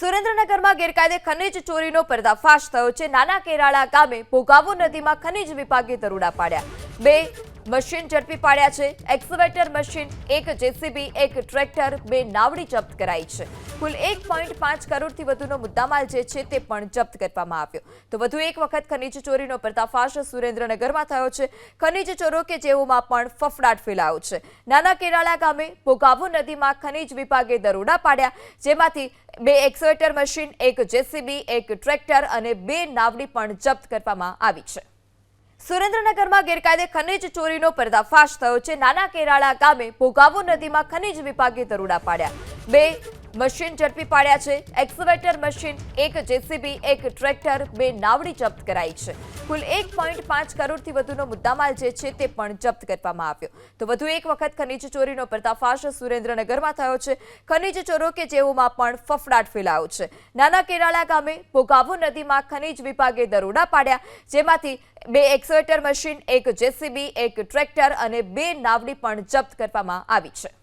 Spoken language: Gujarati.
સુરેન્દ્રનગરમાં ગેરકાયદે ખનીજ ચોરીનો પર્દાફાશ થયો છે. નાના કેરાળા ગામે ભોગાવો નદીમાં ખનીજ વિભાગે દરોડા પાડ્યા. બે મશીન ઝડપી પાડ્યા છે. એક્સવેટર મશીન, એક જેસીબી, એક ટ્રેક્ટર, બે નાવડી જપ્ત કરાઈ છે. કુલ એક પોઈન્ટ પાંચ કરોડથી વધુનો મુદ્દામાલ જે છે તે પણ જપ્ત કરવામાં આવ્યો. તો વધુ એક વખત ખનીજ ચોરીનો પર્દાફાશ સુરેન્દ્રનગરમાં થયો છે. ખનીજ ચોરો કે જેઓમાં પણ ફફડાટ ફેલાયો છે. નાના કેરાળા ગામે ભોગાવો નદીમાં ખનીજ વિભાગે દરોડા પાડ્યા. જેમાંથી બે એક્સવેટર મશીન, એક જેસીબી, એક ટ્રેક્ટર અને બે નાવડી પણ જપ્ત કરવામાં આવી છે. સુરેન્દ્રનગરમાં ગેરકાયદે ખનીજ ચોરીનો પર્દાફાશ થયો છે. નાના કેરાળા ગામે ભોગાવો નદીમાં ખનીજ વિભાગે દરોડા પાડ્યા. બે મશીન ઝડપી પાડ્યા છે. એક્સવેટર મશીન, એક જેસીબી, એક ટ્રેક્ટર, બે નાવડી જપ્ત કરાઈ છે. કુલ એક પોઈન્ટ પાંચ કરોડથી વધુનો મુદ્દામાલ જે છે તે પણ જપ્ત કરવામાં આવ્યો. તો વધુ એક વખત ખનીજ ચોરીનો પર્દાફાશ સુરેન્દ્રનગરમાં થયો છે. ખનીજ ચોરો કે જેઓમાં પણ ફફડાટ ફેલાયો છે. નાના કેરાળા ગામે ભોગાવો નદીમાં ખનીજ વિભાગે દરોડા પાડ્યા. જેમાંથી બે એક્સવેટર મશીન, એક જેસીબી, એક ટ્રેક્ટર અને બે નાવડી પણ જપ્ત કરવામાં આવી છે.